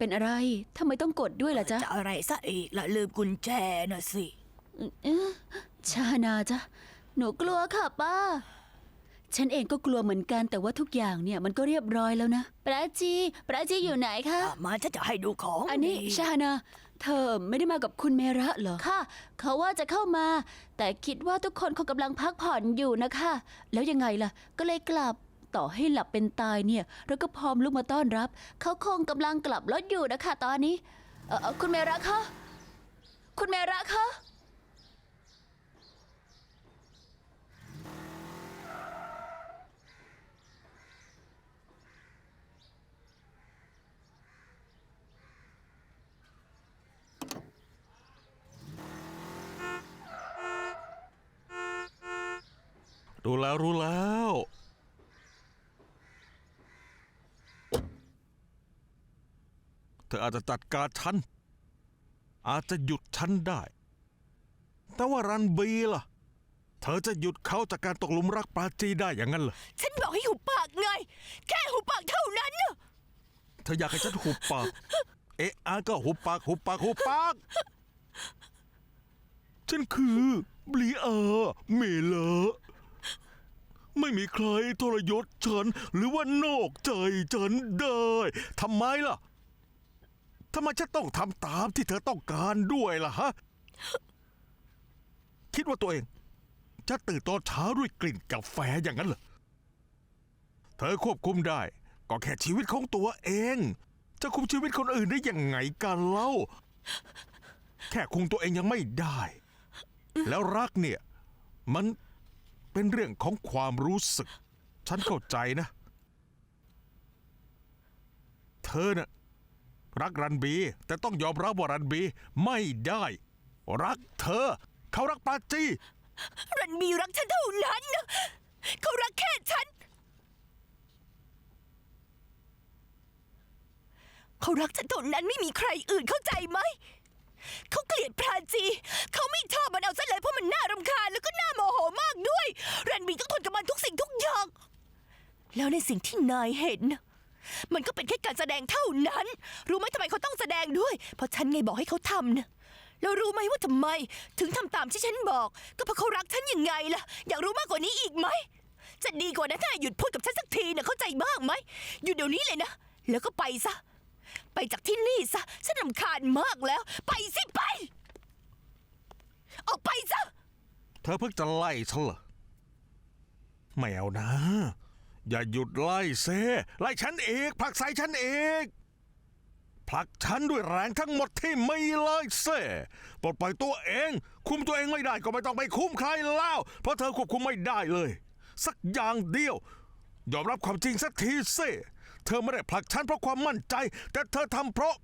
เป็นอะไรทำไมต้องกดด้วยล่ะจ๊ะจะอะไรซะอีกละลืมกุญแจน่ะสิเอ๊ะชานาจ๊ะหนูกลัวค่ะป้า ฉันเองก็กลัวเหมือนกันแต่ว่าทุกอย่างเนี่ยมันก็เรียบร้อยแล้วนะปราจีปราจีอยู่ไหนคะ อะมาฉันจะให้ดูของอันนี้ดีชานา เธอไม่ได้มากับคุณเมระเหรอ ค่ะ เขาว่าจะเข้ามา แต่คิดว่าทุกคนคงกำลังพักผ่อนอยู่นะคะ แล้วยังไงล่ะ ก็เลยกลับ ต่อให้หลับเป็นตายเนี่ย เราก็พร้อมลุกมาต้อนรับ เขาคงกำลังกลับรถอยู่นะคะตอนนี้ เออเอ่อคุณเมระคะ คุณเมระคะ รู้แล้วรู้แล้ว เธ ออาจจะจัดการฉัน อาจจะหยุดฉันได้ แต่ว่ารันบีล่ะ เธอจะหยุดเขาจากการตกหลุมรักปราจีได้อย่างนั้นเหรอ ฉันบอกให้หุบปากไง แค่หุบปากเท่านั้นน่ะเธออยากให้ฉันหุบปาก เอะอาก็หุบปากหุบปากหุบปาก ฉันคือบลีอาเมเลอไม่มีใครทรยศฉัน หรือว่านอกใจฉันได้ทำไมล่ะ ทำไมฉันต้องทำตามที่เธอต้องการด้วยล่ะฮะ คิดว่าตัวเอง จะตื่นตอนเช้าด้วยกลิ่นกาแฟอย่างนั้นเหรอ เธอควบคุมได้ ก็แค่ชีวิตของตัวเอง จะคุมชีวิตคนอื่นได้ยังไงกันเล่า แค่คุมตัวเองยังไม่ได้ แล้วรักเนี่ย มันเป็นเรื่องของความรู้สึก ฉันเข้าใจนะ เธอน่ะ รักรันบี แต่ต้องยอมรับว่ารันบีไม่ได้ รักเธอ เขารักปาจีรันบีรักฉันเท่านั้นน่ะเขารักแค่ฉัน เขารักฉันเท่านั้นไม่มีใครอื่นเข้าใจไหม เขาเกลียดพราจี เขาไม่ชอบมันเอาซะเลยเพราะมันน่ารำคาญแล้วก็น่าโมโหมากด้วย รันบีต้องทนกับมันทุกสิ่งทุกอย่าง แล้วในสิ่งที่นายเห็นน่ะ มันก็เป็นแค่การแสดงเท่านั้น รู้ไหมทำไมเขาต้องแสดงด้วย เพราะฉันไงบอกให้เขาทำนะแล้วรู้ไหมว่าทำไม ถึงทำตามที่ฉันบอก ก็เพราะเขารักฉันยังไงล่ะ อยากรู้มากกว่านี้อีกไหม จะดีกว่านะถ้าหยุดพูดกับฉันสักทีนะเข้าใจบ้างไหมหยุดเดี๋ยวนี้เลยนะ แล้วก็ไปซะ ไปจากที่นี่ซะ ฉันรำคาญมากแล้ว ไปสิไป ออกไปซะ เธอเพิ่งจะไล่ฉันเหรอไม่เอานะ อย่าหยุดไล่เซไล่ฉันเอกผลักใส่ฉันเอกผลักฉันด้วยแรงทั้งหมดที่ไม่เลยเซปลดปล่อยตัวเอง คุมตัวเองไม่ได้ก็ไม่ต้องไปคุมใครแล้วเพราะเธอควบคุมไม่ได้เลย สักอย่างเดียวยอมรับความจริงสักทีเซเธอไม่ได้ผลักฉันเพราะความมั่นใจ แต่เธอทำเพราะ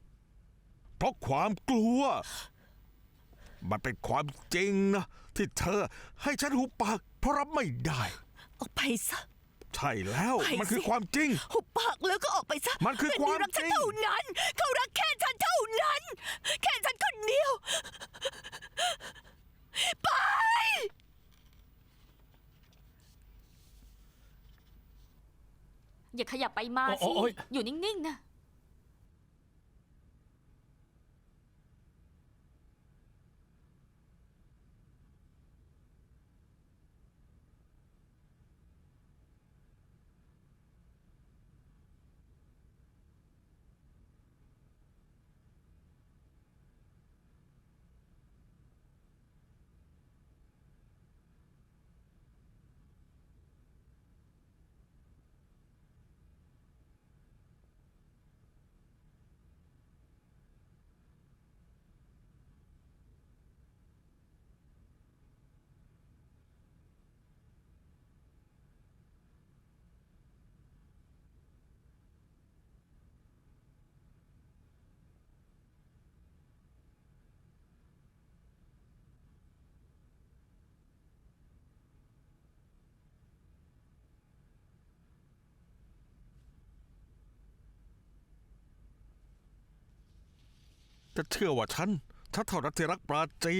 เพราะความกลัว มันเป็นความจริงนะที่เธอให้ฉันหูปากเพราะรับไม่ได้ ออกไปซะ ใช่แล้ว ไปสิ มันคือความจริง หุบปากแล้วก็ออกไปซะมันคือความรักฉันจริง เท่านั้น เขารักแค่ฉันเท่านั้น แค่ฉันคนเดียว ไป อย่าขยับไปมาโอ้สิ โอ้ย อยู่นิ่งๆนะ จะเชื่อว่าฉันถ้าเท่านักที่รักปราจี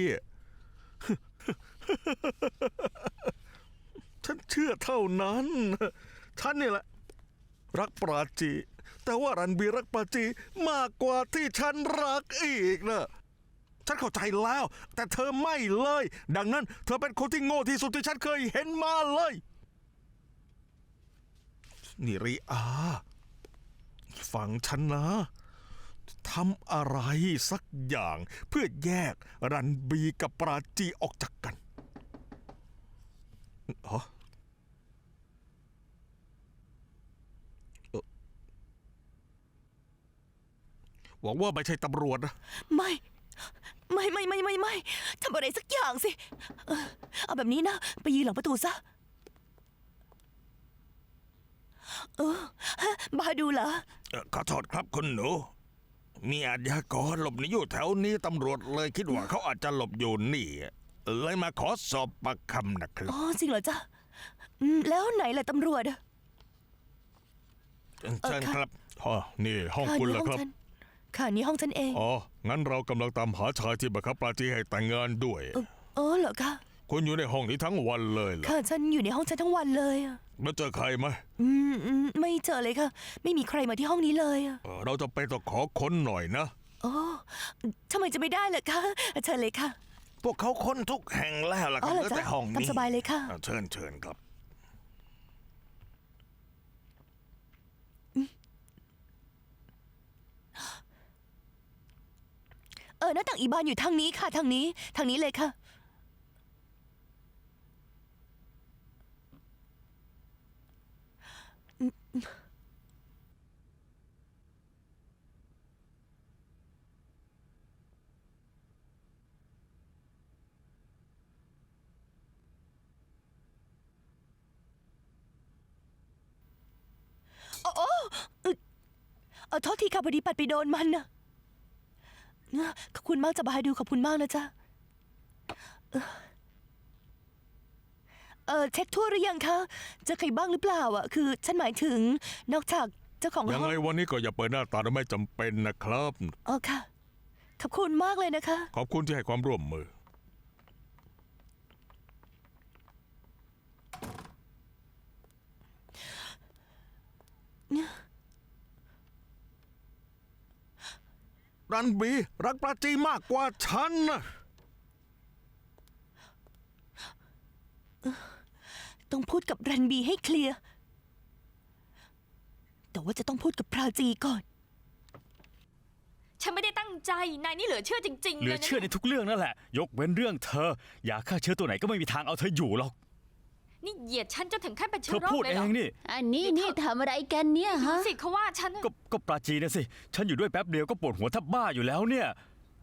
ฉันเชื่อเท่านั้น ฉันนี่แหละ รักปราจี แต่ว่ารันบีรักปราจีมากกว่าที่ฉันรักอีกนะฉันเข้าใจแล้ว แต่เธอไม่เลย ดังนั้น เธอเป็นคนที่โง่ที่สุดที่ฉันเคยเห็นมาเลยนีริอา ฟังฉันนะ ทำอะไรสักอย่างเพื่อแยกรันบีกับปราจีออกจากกันเหรอเอ่อหวังว่าไม่ใช่ตำรวจนะ ไม่ ไม่ไม่ไม่ไม่ไม่ทำอะไรสักอย่างสิ เออเอาแบบนี้นะ ไปยืนหลังประตูซะ เออฮะบาดูเหรอ เอ่อขอโทษครับคุณหนู มีอาชญากรหลบหนีอยู่แถวนี้ตำรวจเลยคิดว่าเขาอาจจะหลบอยู่นี่เลยมาขอสอบปากคำนะครับ อ๋อจริงเหรอจ๊ะอืมแล้วไหนล่ะตำรวจอะเชิญครับอ๋อนี่ห้องค่ะคุณนี่เหรอห้องครับฉันค่ะนี่ห้องฉันเอง อ๋อ งั้นเรากำลังตามหาชายที่บังคับปราจีให้แต่งงานด้วย เอออ๋อเหรอคะ คุณอยู่ในห้องนี้ทั้งวันเลยเหรอ ค่ะฉันอยู่ในห้องฉันทั้งวันเลยอะแล้วเจอใครไหมอืมอืมไม่เจอเลยค่ะ ไม่มีใครมาที่ห้องนี้เลยอะเอ่อเราจะไปต้องขอค้นหน่อยนะอ๋อทำไมจะไม่ได้ล่ะคะเชิญเลยค่ะ พวกเขาค้นทุกแห่งแล้วล่ะคอ๋รัอบเหรอเหลือแต่จ๊ะห้องตามนี้สบายเลยค่ะ อะเชิญเชิญครับ เออหน้าต่างอีบานอยู่ทางนี้ค่ะ ทางนี้ ทางนี้เลยค่ะ โอ้โอ้เอ่อ เออโทษทีค่ะพอดีปัดไปโดนมันนะขอบคุณมากจะบายดูขอบคุณมากนะจ๊ะเอ่อเออเช็คทั่วหรือยังคะเจอใครบ้างหรือเปล่าอะคือ ฉันหมายถึงนอกจากเจ้าของยังห้องไงวันนี้ก็อย่าเปิดหน้าตาไม่จำเป็นนะครับอ๋อค่ะ ขอบคุณมากเลยนะคะ ขอบคุณที่ให้ความร่วมมือ รันบีรักปราจีมากกว่าฉันนะต้องพูดกับรันบีให้เคลียร์ แต่ว่าจะต้องพูดกับพราจีก่อน ฉันไม่ได้ตั้งใจ นายนี่เหลือเชื่อจริงๆเหลืเลอยนะเชื่อในทุกเรื่องนั่นแหละ ยกเว้นเรื่องเธอยาฆ่าเชื้อตัวไหนก็ไม่มีทางเอาเธออยู่หรอก นี่เหยียดฉันจนถึงขั้นเป็นเธเชื้ออโรพูคดเลยเอเหรอ งนี่ อันนี้นี่ทำอะไรกันเนี่ยดูฮะ สิเขาว่าฉันน่ะก็ก็ปราจีนะสิ ฉันอยู่ด้วยแป๊บเดียวก็ปวดหัวแทับบ้าอยู่แล้วเนี่ย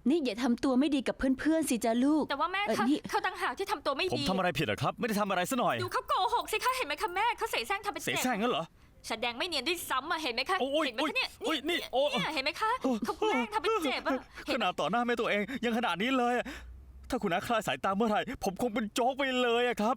นี่อย่าทำตัวไม่ดีกับเพื่อนๆสิจ้าลูก แต่ว่าแม่เออคะนี่ เขาต่างหากที่ทำตัวไม่ผมดีทำอะไรผิดเหรอครับ ไม่ได้ทำอะไรซะหน่อย ดูเขาโกหกสิคะเห็นไหมคะแม่เขาเสแสร้งทำเป็นเสเจ็บแสร้งงั้นเหรอ แสดงไม่เนียนด้วยซ้ำอะเห็นไหมคะโอ้ยเห็นไหมคะเนี่ยโอ้ยนี่เนี่ยโอ้เนี่ยเห็นไหมคะเขาแกล้งทำเป็นเจ็บอะขเห็นไหมนาดต่อหน้าแม่ตัวเองยังขนาดนี้เลยอะถ้าคุณอาคลายสายตาเมื่อไหร่ ผมคงเป็นโจ๊กไปเลยอะครับ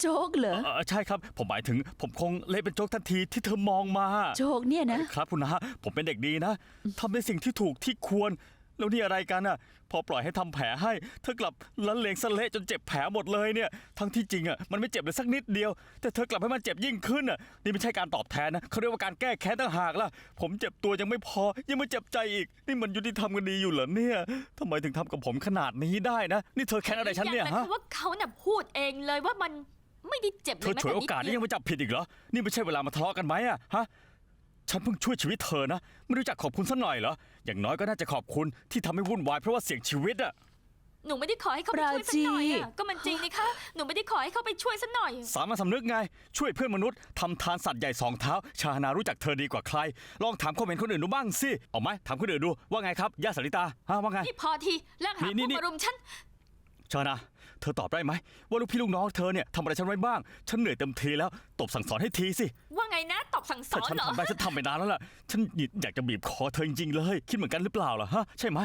โจ๊กเหรอ เออใช่ครับ ผมหมายถึง ผมคงเละเป็นโจ๊กทันทีที่เธอมองมา โจ๊กเนี่ยนะ ครับคุณนะผมเป็นเด็กดีนะทำในสิ่งที่ถูกที่ควร แล้วนี่อะไรกันอะ พอปล่อยให้ทำแผลให้ เธอกลับละเลงสะเละจนเจ็บแผลหมดเลยเนี่ย ทั้งที่จริงอะมันไม่เจ็บเลยสักนิดเดียว แต่เธอกลับให้มันเจ็บยิ่งขึ้นอะ นี่ไม่ใช่การตอบแทนนะเขาเรียกว่าการแก้แค้นต่างหากล่ะ ผมเจ็บตัวยังไม่พอ ยังมาเจ็บใจอีก นี่มันยุติธรรมกันดีอยู่เหรอเนี่ยทำไมถึงทำกับผมขนาดนี้ได้นะ นี่เธอแค้นอะไรฉันเนี่ยอย่างฮะคือว่าเขาน่ะพูดเองเลยว่ามัน ไม่ได้เจ็บเลเธอยแม้ฉวยแต่โอนิดกาสนี่เดียัยวงมาจับผิดอีกเหรอ นี่ไม่ใช่เวลามาทะเลาะกันไหมอะฮะ ฉันเพิ่งช่วยชีวิตเธอนะ ไม่รู้จักขอบคุณสักหน่อยเหรอ อย่างน้อยก็น่าจะขอบคุณที่ทำให้วุ่นวายเพราะว่าเสี่ยงชีวิตอะหนูไม่ได้ขอให้เขาไปช่วยสักหน่อยอะก็มันจริงนี่คะหนูไม่ได้ขอให้เขาไปช่วยสักหน่อย สามัญสำนึกไง ช่วยเพื่อนมนุษย์ทำทานสัตว์ใหญ่สองเท้า ชานารู้จักเธอดีกว่าใคร ลองถามความเห็นคนอื่นดูบ้างสิ เอาไหมถามคนอื่นดูว่าไงครับย่าสาริตาฮะว่าไง นี่พอทีเลิกหานี่พวกนี่ มารุมฉัน ชานา เธอตอบได้ไหมว่าลูกพี่ลูกน้องเธอเนี่ยทำอะไรฉันไว้บ้าง ฉันเหนื่อยเต็มทีแล้ว ตบสั่งสอนให้ทีสิว่าไงนะตอบสั่งสถ้าอนฉันเหรอ ทำได้ฉันทำไปนานแล้วล่ะ ฉันอยากจะบีบคอเธอจริงๆเลย คิดเหมือนกันหรือเปล่าล่ะฮะ ใช่ไหม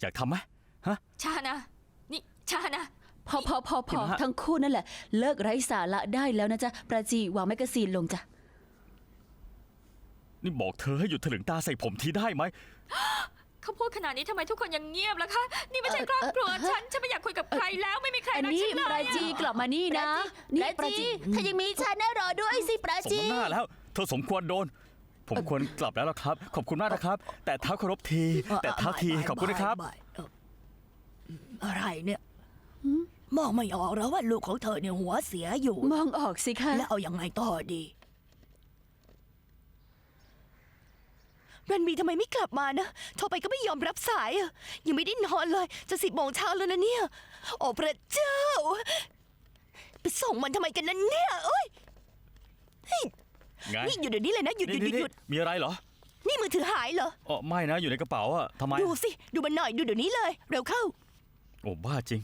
อยากทำไหมฮะ ชานะ นี่ชานะ พอพอพอพเห็นอไหมฮะ ทั้งคู่นั่นแหละ เลิกไร้สาระได้แล้วนะจ๊ะปราจีวางแมกกาซีนลงจ้ะ นี่บอกเธอให้หยุดถลึงตาใส่ผมทีได้ไหม เขาพูดขนาดนี้ทำไมทุกคนยังเงียบล่ะคะ นี่ไม่ใช่ครอบครัวฉัน ฉันไม่อยากคุยกับใครแล้วไม่มีใครอันรักนี้ฉันเลปรายจีอะกลับมานี่นะ นี่ปราจีถ้ายังมีฉันนะรอด้วยสิปราสมจีน้ำหน้าแล้ว เธอสมควรโดน ผมควรกลับแล้วล่ะครับ ขอบคุณมากนะครับ แต่เท้าเคารพที แต่เท้าทีไม่ขอบคุณนะครับ ไม่ไม่เอ่ออะไรเนี่ยมองไม่ออกแล้วว่าลูกของเธอเนี่ยหัวเสียอยู่ มองออกสิคะ แล้วเอายังไงต่อดี รันบีทำไมไม่กลับมานะ โทรไปก็ไม่ยอมรับสายอะยังไม่ได้นอนเลย จะสิบโมงเช้าแล้วนะเนี่ย โอ้พระเจ้า ไปส่งมันทำไมกันนั่นเนี่ยเอ้ยไงนี่หยุดเดี๋ยวนี้เลยนะหยุดหยุดหยุดหยุดมีอะไรเหรอนี่มือถือหายเหรอ อ๋อไม่นะอยู่ในกระเป๋าอะทำไมดูสิ ดูมันหน่อยดูเดี๋ยวนี้เลย เร็วเข้า โอ้บ้าจริง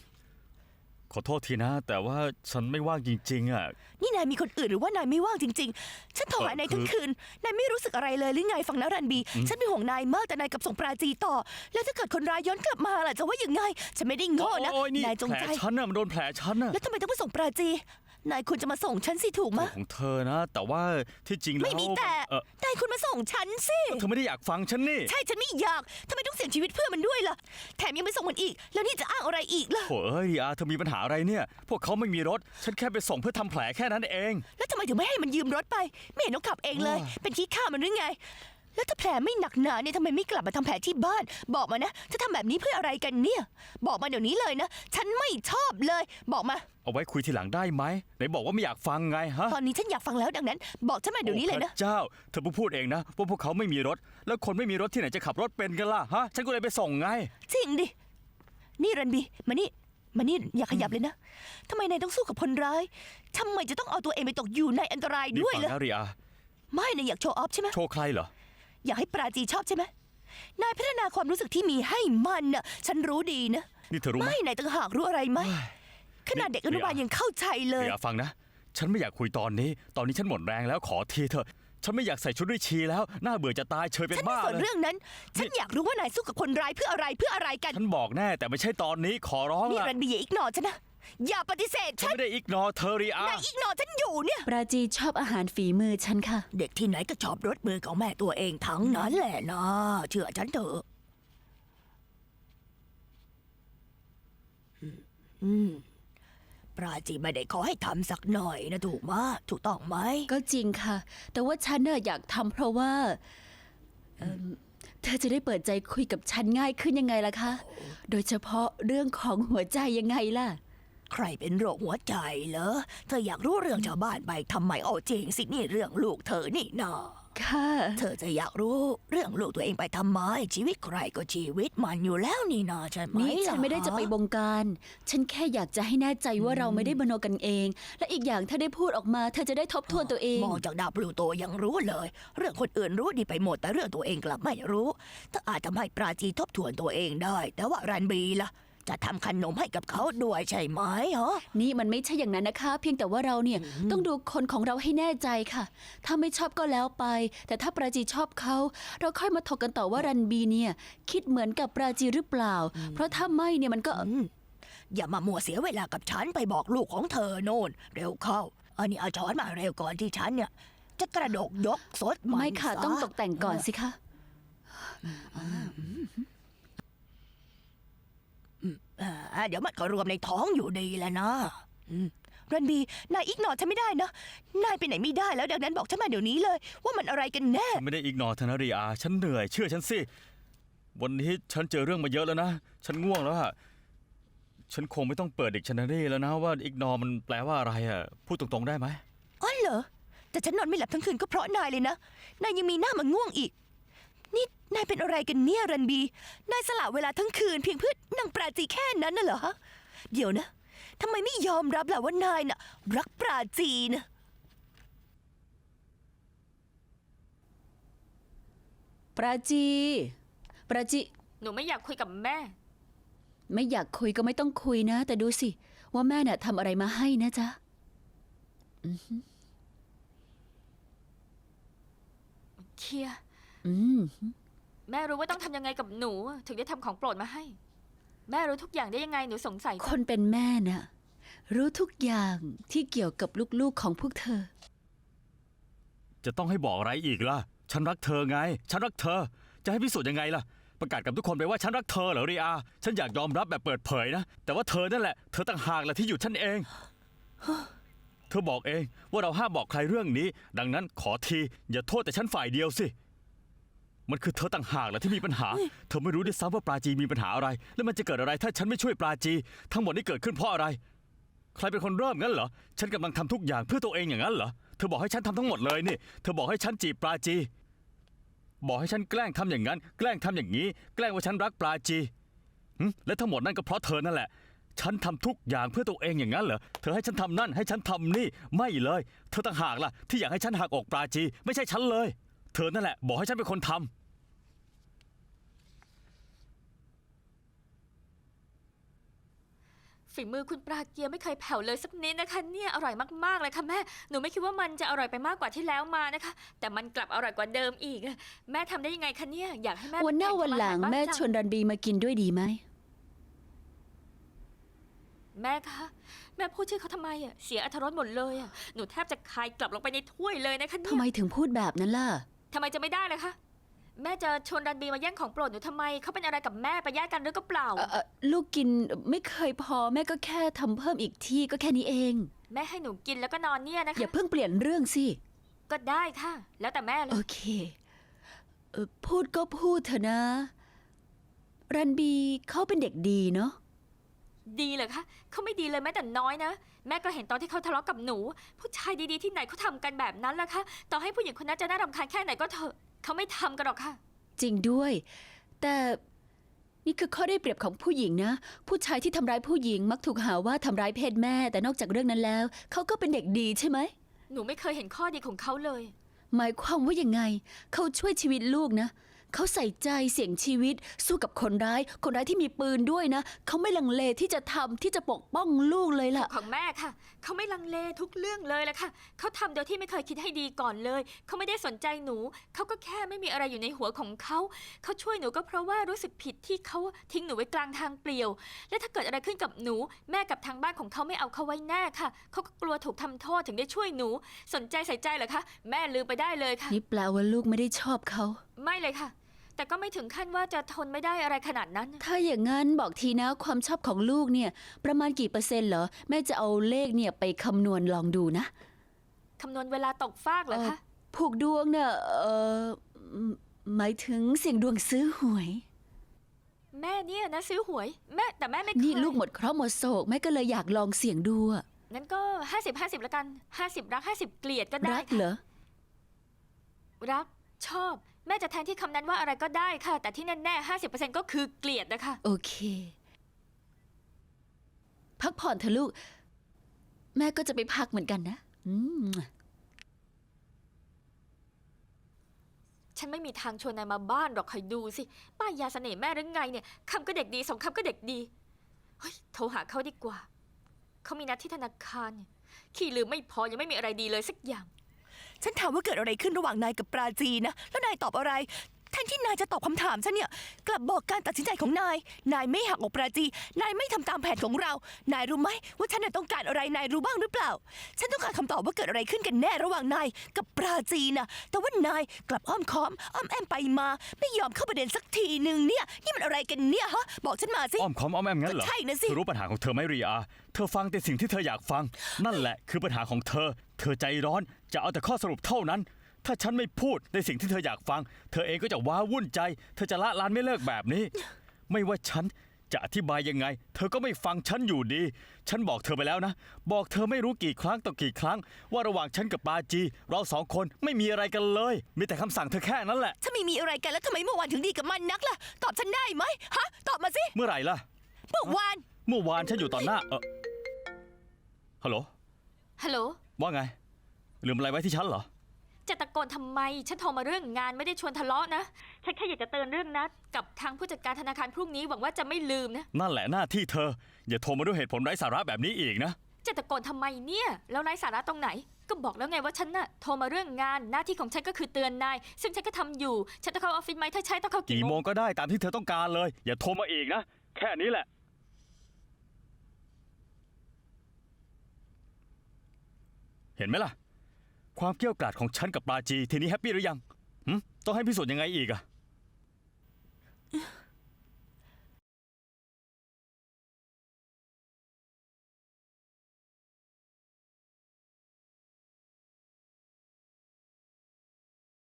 ขอโทษทีนะ แต่ว่าฉันไม่ว่างจริงๆอะนี่นายมีคนอื่นหรือว่านายไม่ว่างจริง ๆ ฉันโทรหาเอ่อนายทั้งคือคืน นายไม่รู้สึกอะไรเลยหรือไงฟังนะรันบี ฉันเป็นห่วงนายมากแต่นายกลับส่งปราจีต่อ แล้วถ้าเกิดคนร้ายย้อนกลับมาล่ะจะว่ายังไง ฉันไม่ได้โง่นะ โอ้ยนี่นายจงแผลใจ ฉันน่ะมันโดนแผลฉันน่ะแล้วทำไมต้องมาส่งปราจี นายควรจะมาส่งฉันสิถูกไหมของเธอนะ แต่ว่าที่จริงแล้วไม่มีแต่ เออนายควรมาส่งฉันสิ เธอไม่ได้อยากฟังฉันนี่ใช่ฉันไม่อยากทำไมต้องเสี่ยงชีวิตเพื่อมันด้วยล่ะ แถมยังไปส่งมันอีก แล้วนี่จะอ้างอะไรอีกล่ะ โถ่เอ้ยอาเธอมีปัญหาอะไรเนี่ย พวกเขาไม่มีรถ ฉันแค่ไปส่งเพื่อทำแผลแค่นั้นเอง แล้วทำไมถึงไม่ให้มันยืมรถไป ไม่เห็นต้องขับเองเลยว้าเป็นขี้ข้ามันหรือไง แล้วถ้าแผลไม่หนักหนาเนี่ยทำไมไม่กลับมาทำแผลที่บ้าน บอกมานะจะทำแบบนี้เพื่ออะไรกันเนี่ย บอกมาเดี๋ยวนี้เลยนะ ฉันไม่ชอบเลย บอกมา เอาไว้คุยทีหลังได้ไหมไหนบอกว่าไม่อยากฟังไงฮะตอนนี้ฉันอยากฟังแล้วดังนั้น บอกฉันมาเดี๋ยวนี้เลยนะ โอ้พระเจ้า เธอเพิ่งพูดเองนะว่าพวกเขาไม่มีรถ แล้วคนไม่มีรถที่ไหนจะขับรถเป็นกันล่ะฮะ ฉันก็เลยไปส่งไง จริงดิ นี่รันบีมานี่ มานี่อย่าขยับเลยนะทำไมนายต้องสู้กับคนร้ายทำไมจะต้องเอาตัวเองไปตกอยู่ในอันตรายนี่ด้วยฟังล่ะนะริอาไม่นะอยากโชว์ออฟใช่ไหมโชว์ใครเหรอ อยากให้ปราจีชอบใช่ไหมนายพัฒนาความรู้สึกที่มีให้มันน่ะ ฉันรู้ดีนะ นี่เธอรู้ไหม ไม่นายต่างหากรู้อะไรไหมขนาดเด็กอนุบาลยังเข้าใจเลยริอาฟังนะ ฉันไม่อยากคุยตอนนี้ ตอนนี้ฉันหมดแรงแล้วขอทีเถอะ ฉันไม่อยากใส่ชุดริชีแล้ว น่าเบื่อจะตายเฉยเป็นฉันไม่บ้าสนเลย เรื่องนั้น ฉันอยากรู้ว่านายสู้กับคนร้ายเพื่ออะไรเพื่ออะไรกัน ฉันบอกแน่แต่ไม่ใช่ตอนนี้ขอร้องนี่ละรันบีอย่าอีกหนอฉันนะ อย่าปฏิเสธฉันฉันไม่ได้อิกนอเธอริอานายอีกหนอฉันอยู่เนี่ย ปราจีชอบอาหารฝีมือฉันค่ะ เด็กที่ไหนก็ชอบรถมือของแม่ตัวเองทั้งนั้นแหละนะเชื่อฉันเถอะอืมปราจีไม่ได้ขอให้ทำสักหน่อยนะถูกมะถูกต้องไหมก็จริงค่ะ แต่ว่าฉันน่ะอยากทำเพราะว่าเอิ่มเธอจะได้เปิดใจคุยกับฉันง่ายขึ้นยังไงล่ะคะ โดยเฉพาะเรื่องของหัวใจยังไงล่ะ ใครเป็นโรคหัวใจเหรอ เธออยากรู้เรื่องชาวบ้านไปทำไมเอาจริงสินี่เรื่องลูกเธอนี่นาค่ะ เธอจะอยากรู้เรื่องลูกตัวเองไปทำไม ชีวิตใครก็ชีวิตมันอยู่แล้วนี่นาใช่ไหมนี่ฉันล่ไม่ได้จะไปบงการ ฉันแค่อยากจะให้แน่ใจว่าเราไม่ได้บโนกันเอง และอีกอย่างถ้าได้พูดออกมา เธอจะได้ทบทวนตัวเองมองจากดาวพลูโตยังรู้เลย เรื่องคนอื่นรู้ดีไปหมดแต่เรื่องตัวเองกลับไม่รู้ถ้าอาจทำให้ปราจีทบทวนตัวเองได้ แต่ว่ารันบีล่ะ จะทำขนมให้กับเขาด้วยใช่ไหมฮะ นี่มันไม่ใช่อย่างนั้นนะคะ เพียงแต่ว่าเราเนี่ยต้องดูคนของเราให้แน่ใจค่ะ ถ้าไม่ชอบก็แล้วไป แต่ถ้าปราจีชอบเขาเราค่อยมาถกกันต่อว่ารันบีเนี่ย คิดเหมือนกับปราจีหรือเปล่า เพราะถ้าไม่เนี่ยมันก็อืมอย่ามามัวเสียเวลากับฉันไปบอกลูกของเธอโน่น เร็วเข้า อันนี้เอาช้อนมาเร็วก่อนที่ฉันเนี่ย จะกระดกยกสดนไม่ค่ะซต้องตกแต่งก่อนสิคะ อ่าเดี๋ยวมันก็รวมในท้องอยู่ดีแหล้วนะอืมรันบีนายอีกหนอฉันไม่ได้นะนายไปไหนไม่ได้แล้วดังนั้นบอกฉันมาเดี๋ยวนี้เลย ว่ามันอะไรกันแน่ฉันไม่ได้อิกนอเธอนะริอา ฉันเหนื่อยเชื่อฉันสิ วันนี้ฉันเจอเรื่องมาเยอะแล้วนะ ฉันง่วงแล้วอะฉันคงไม่ต้องเปิดดิกชันนารีแล้วนะว่าอิกนอมันแปลว่าอะไรอะพูดตรงๆได้ไหม อ๋อเหรอ แต่ฉันนอนไม่หลับทั้งคืนก็เพราะนายเลยนะ นายยังมีหน้ามาง่วงอีก นี่นายเป็นอะไรกันเนี่ยรันบี นายสละเวลาทั้งคืนเพียงเพื่อนางปราจีแค่นั้นน่ะเหรอฮะเดี๋ยวนะทำไมไม่ยอมรับล่ะว่านายน่ะ รักปราจีนะปราจี ปราจี หนูไม่อยากคุยกับแม่ ไม่อยากคุยก็ไม่ต้องคุยนะ แต่ดูสิ ว่าแม่น่ะทำอะไรมาให้นะจ๊ะเคียร์ อืม แม่รู้ว่าต้องทำยังไงกับหนู ถึงได้ทำของโปรดมาให้ แม่รู้ทุกอย่างได้ยังไงหนูสงสัย คนเป็นแม่น่ะ รู้ทุกอย่างที่เกี่ยวกับลูกๆของพวกเธอ จะต้องให้บอกอะไรอีกล่ะ ฉันรักเธอไง ฉันรักเธอ จะให้พิสูจน์ยังไงล่ะ ประกาศกับทุกคนไปว่าฉันรักเธอเหรอริอาฉันอยากยอมรับแบบเปิดเผยนะ แต่ว่าเธอนั่นแหละ เธอต่างหากแหละที่หยุดฉันเอง เธออบอกเองว่าเราห้ามบอกใครเรื่องนี้ ดังนั้นขอทีอย่าโทษแต่ฉันฝ่ายเดียวสิ มันคือเธอต่างหากแหละที่มีปัญหา เธอไม่รู้ด้วยซ้ำว่าปราจีมีปัญหาอะไร แล้วมันจะเกิดอะไรถ้าฉันไม่ช่วยปราจี ทั้งหมดนี้เกิดขึ้นเพราะอะไร ใครเป็นคนเริ่มงั้นเหรอ ฉันกำลังทำทุกอย่างเพื่อตัวเองอย่างนั้นเหรอ เธอบอกให้ฉันทำทั้งหมดเลยนี่ เธอบอกให้ฉันจีบปราจี บอกให้ฉันแกล้งทำอย่างนั้น แกล้งทำอย่างนี้ แกล้งว่าฉันรักปราจีหึและทั้งหมดนั่นก็เพราะเธอนั่นแหละ ฉันทำทุกอย่างเพื่อตัวเองอย่างนั้นเหรอ เธอให้ฉันทำนั่นให้ฉันทำนี่ ไม่เลย เธอต่างหากล่ะที่อยากให้ฉันหักอกปราจี ไม่ใช่ฉันเลย เธอนั่นแหละ บอกให้ฉันเป็นคนทำ ฝีมือคุณปลาเกียร์ไม่เคยแผ่วเลยสักนิดนะคะ เนี่ยอร่อยมากๆเลยค่ะแม่หนูไม่คิดว่ามันจะอร่อยไปมากกว่าที่แล้วมานะคะ แต่มันกลับอร่อยกว่าเดิมอีกอะแม่ทำได้ยังไงคะเนี่ยอยากให้แม่วันหน้าวันหลังข่ทำอาารแม่บ้าจัชวนรันบีมากินด้วยดีไหม แม่คะแม่พูดชื่อเขาทำไมอะเสียอรรถรสหมดเลยอะหนูแทบจะคายกลับลงไปในถ้วยเลยนะคะเนี่ทำไมยถึงพูดแบบนั้นล่ะ ทำไมจะไม่ได้เลยคะ แม่จะชวนรันบีมาแย่งของโปรดหนูทำไม เขาเป็นอะไรกับแม่ไปแย่งกันหรือก็เปล่า เอ่อเอ่อลูกกินไม่เคยพอแม่ก็แค่ทำเพิ่มอีกที่ก็แค่นี้เอง แม่ให้หนูกินแล้วก็นอนเนี่ยนะอย่าคะ เพิ่งเปลี่ยนเรื่องสิ ก็ได้ค่ะ แล้วแต่แม่เลโอย เคเออพูดก็พูดเถอะนะ รันบีเขาเป็นเด็กดีเนาะ ดีเหรอคะเขาไม่ดีเลยแม้แต่น้อยนะ แม่ก็เห็นตอนที่เขาทะเลาะกับหนู ผู้ชายดีๆที่ไหนเขาทำกันแบบนั้นล่ะคะ ต่อให้ผู้หญิงคนนั้นจะน่ารำคาญแค่ไหนก็เถอะเขาไม่ทำกันหรอกค่ะ จริงด้วย แต่นี่คือข้อได้เปรียบของผู้หญิงนะ ผู้ชายที่ทำร้ายผู้หญิงมักถูกหาว่าทำร้ายเพศแม่ แต่นอกจากเรื่องนั้นแล้ว เขาก็เป็นเด็กดีใช่ไหม หนูไม่เคยเห็นข้อดีของเขาเลย หมายความว่ายังไง เขาช่วยชีวิตลูกนะ เขาใส่ใจเสี่ยงชีวิต สู้กับคนร้าย คนร้ายที่มีปืนด้วยนะ เขาไม่ลังเลที่จะทำที่จะปกป้องลูกเลยล่ะ ของแม่ค่ะ เขาไม่ลังเลทุกเรื่องเลยแหละค่ะ เขาทำโดยที่ไม่เคยคิดให้ดีก่อนเลย เขาไม่ได้สนใจหนู เขาก็แค่ไม่มีอะไรอยู่ในหัวของเขา เขาช่วยหนูก็เพราะว่ารู้สึกผิดที่เขาทิ้งหนูไว้กลางทางเปลี่ยว และถ้าเกิดอะไรขึ้นกับหนู แม่กับทางบ้านของเขาไม่เอาเขาไว้แน่ค่ะ เขาก็กลัวถูกทำโทษถึงได้ช่วยหนู สนใจใส่ใจเหรอคะ แม่ลืมไปได้เลยค่ะ นี่แปลว่าลูกไม่ได้ชอบเขา ไม่เลยค่ะ แต่ก็ไม่ถึงขั้นว่าจะทนไม่ได้อะไรขนาดนั้น ถ้าอย่างนั้นบอกทีนะความชอบของลูกเนี่ย ประมาณกี่เปอร์เซ็นต์เหรอ แม่จะเอาเลขเนี่ยไปคำนวณลองดูนะ คำนวณเวลาตกฟากเหรอคะ ผูกดวงเนี่ยเออหมายถึงเสี่ยงดวงซื้อหวย แม่เนี่ยนะซื้อหวย แม่แต่แม่ไม่เคยนี่ลูกหมดเคราะห์หมดโศกแม่ก็เลยอยากลองเสี่ยงดูอะงั้นก็ห้าสิบห้าสิบแล้วกันห้าสิบรักห้าสิบเกลียดก็ได้รักค่ะเหรอรักชอบ แม่จะแทนที่คำนั้นว่าอะไรก็ได้ค่ะ แต่ที่แน่ๆห้าสิบเปอร์เซ็นต์ก็คือเกลียดนะคะ โอเค พักผ่อนเถอะลูก แม่ก็จะไปพักเหมือนกันนะ อืม ฉันไม่มีทางชวนนายมาบ้านหรอกคอยดูสิ ป้ายยาเสน่ห์แม่หรือไงเนี่ยคำก็เด็กดีสองคำก็เด็กดี เฮ้ย โทรหาเขาดีกว่า เขามีนัดที่ธนาคารเนี่ยขี้ลืมไม่พอยังไม่มีอะไรดีเลยสักอย่าง ฉันถามว่าเกิดอะไรขึ้นระหว่างนายกับปราจีนะ แล้วนายตอบอะไร แทนที่นายจะตอบคำถามฉันเนี่ย กลับบอกการตัดสินใจของนาย นายไม่หักอกปราจี นายไม่ทำตามแผนของเรา นายรู้ไหมว่าฉันน่ะต้องการอะไร นายรู้บ้างหรือเปล่า ฉันต้องการคำตอบว่าเกิดอะไรขึ้นกันแน่ระหว่างนายกับปราจีนะแต่ว่านายกลับอ้อมค้อม อ้อมแอมไปมา ไม่ยอมเข้าประเด็นสักทีหนึ่งเนี่ย นี่มันอะไรกันเนี่ยฮะ บอกฉันมาสิ อ้อมคอมอ้อมแอมงั้นเหรอก็ใช่นะสิ เธอรู้ปัญหาของเธอไหมรีอาเธอฟังแต่สิ่งที่เธออยากฟัง นั่นแหละคือปัญหาของเธอ เธอใจร้อนจะเอาแต่ข้อสรุปเท่านั้น ถ้าฉันไม่พูดในสิ่งที่เธออยากฟัง เธอเองก็จะว้าวุ่นใจ เธอจะละลานไม่เลิกแบบนี้ ไม่ว่าฉันจะอธิบายยังไง เธอก็ไม่ฟังฉันอยู่ดี ฉันบอกเธอไปแล้วนะ บอกเธอไม่รู้กี่ครั้งต่อกี่ครั้ง ว่าระหว่างฉันกับปาจี เราสองคนไม่มีอะไรกันเลย มีแต่คำสั่งเธอแค่นั้นแหละ ถ้าไม่มีอะไรกันแล้วทำไมเมื่อวานถึงดีกับมันนักล่ะ ตอบฉันได้ไหมฮะ ตอบมาสิ เมื่อไหร่ล่ะ เมื่อวาน เมื่อวานฉันอยู่ต่อหน้า เออฮัลโหล ฮัลโหล ว่าไง ลืมอะไรไว้ที่ฉันเหรอ จะตะโกนทำไม ฉันโทรมาเรื่องงานไม่ได้ชวนทะเลาะนะ ฉันแค่อยากจะเตือนเรื่องนัดกับทางผู้จัดการธนาคารพรุ่งนี้หวังว่าจะไม่ลืมนะ นั่นแหละหน้าที่เธอ อย่าโทรมาด้วยเหตุผลไร้สาระแบบนี้อีกนะ จะตะโกนทำไมเนี่ย แล้วไร้สาระตรงไหน ก็บอกแล้วไงว่าฉันน่ะโทรมาเรื่องงาน หน้าที่ของฉันก็คือเตือนนาย ซึ่งฉันก็ทำอยู่ ฉันต้องเข้าออฟฟิศไหมถ้าใช่ต้องเข้ากี่กี่โมโมงงก็ได้ตามที่เธอต้องการเลย อย่าโทรมาอีกนะ แค่นี้แหละ เห็นไหมล่ะ ความเกรี้ยวกราดของฉันกับปลาจี ทีนี้แฮปปี้หรือยังหึต้องให้พิสูจน์ยังไงอีกอะ